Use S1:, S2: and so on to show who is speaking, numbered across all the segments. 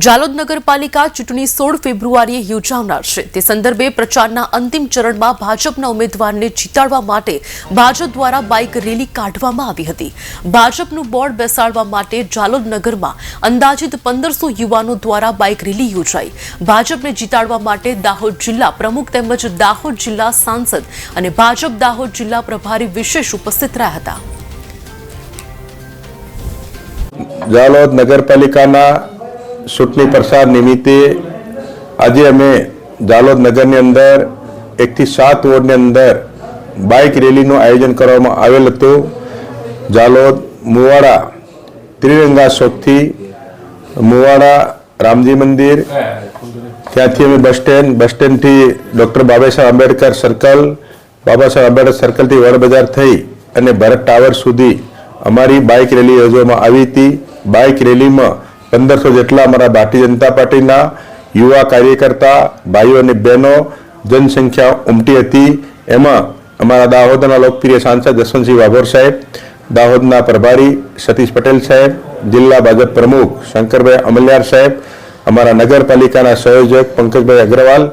S1: જાલોદ નગરપાલિકા ચૂંટણી સોળ ફેબ્રુઆરીએ યોજાનાર છે. તે સંદર્ભે પ્રચારના અંતિમ ચરણમાં ભાજપના ઉમેદવારને જીતાડવા માટે ભાજપ દ્વારા બાઇક રેલી કાઢવામાં આવી હતી. ભાજપનું બોર્ડ બેસાડવા માટે જાલોદ નગરમાં અંદાજિત પંદરસો યુવાનો દ્વારા બાઇક રેલી યોજાઈ. ભાજપને જીતાડવા માટે દાહોદ જિલ્લા પ્રમુખ તેમજ દાહોદ જિલ્લા સાંસદ અને ભાજપ દાહોદ જિલ્લા પ્રભારી વિશેષ ઉપસ્થિત રહ્યા હતા.
S2: જાલોદ નગરપાલિકાના ચૂંટણી પ્રસાર નિમિત્તે આજે અમે જાલોદ નગરની અંદર એકથી સાત વોર્ડની અંદર બાઇક રેલીનું આયોજન કરવામાં આવેલ હતું. જાલોદ મુવાડા ત્રિરંગા ચોકથી મુવાડા રામજી મંદિર, ત્યાંથી અમે બસ સ્ટેન્ડ, બસ સ્ટેન્ડથી ડૉક્ટર બાબાસાહેબ આંબેડકર સર્કલ, બાબાસાહેબ આંબેડકર સર્કલથી વડ બજાર થઈ અને ભરત ટાવર સુધી અમારી બાઇક રેલી યોજવામાં આવી હતી. બાઇક રેલીમાં પંદરસો જેટલા અમારા ભારતીય જનતા પાર્ટીના યુવા કાર્યકર્તા, ભાઈઓ અને બહેનો જનસંખ્યા ઉમટી હતી. એમાં અમારા દાહોદના લોકપ્રિય સાંસદ જસવંતસિંહ વાઘોર સાહેબ, દાહોદના પ્રભારી સતીશ પટેલ સાહેબ, જિલ્લા ભાજપ પ્રમુખ શંકરભાઈ અમલિયાર સાહેબ, અમારા નગરપાલિકાના સંયોજક પંકજભાઈ અગ્રવાલ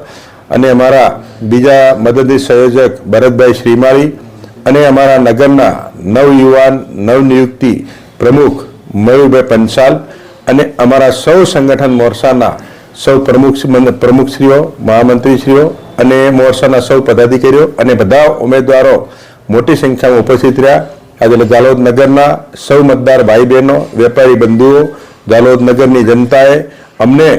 S2: અને અમારા બીજા મદદનીશ સંયોજક ભરતભાઈ શ્રીમાળી અને અમારા નગરના નવયુવાન, નવનિયુક્તિ પ્રમુખ મયુરભાઈ પંચાલ અને અમારા સૌ સંગઠન મોરસાના સૌ પ્રમુખ પ્રમુખશ્રીઓ, મહામંત્રીશ્રીઓ અને મોરસાના સૌ પદાધિકારીઓ અને બધા ઉમેદવારો મોટી સંખ્યામાં ઉપસ્થિત રહ્યા. આજે જાલોદ નગરના સૌ મતદાર ભાઈ બહેનો વેપારી બંધુઓ જાલોદ નગરની જનતાએ અમને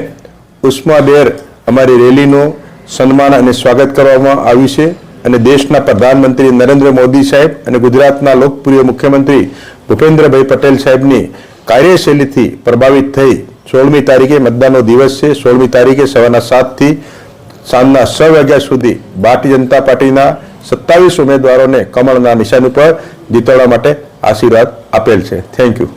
S2: ઉષ્માબેર અમારી રેલીનું સન્માન અને સ્વાગત કરવામાં આવ્યું છે. અને દેશના પ્રધાનમંત્રી નરેન્દ્ર મોદી સાહેબ અને ગુજરાતના લોકપ્રિય મુખ્યમંત્રી ભૂપેન્દ્રભાઈ પટેલ સાહેબની કાર્યશૈલીથી પ્રભાવિત થઈ સોળમી તારીખે મતદાનનો દિવસ છે. સોળમી તારીખે સવારના સાતથી સાંજના છ વાગ્યા સુધી ભારતીય જનતા પાર્ટીના સત્તાવીસ ઉમેદવારોને કમળના નિશાન ઉપર જીતાડવા માટે આશીર્વાદ આપેલ છે. Thank you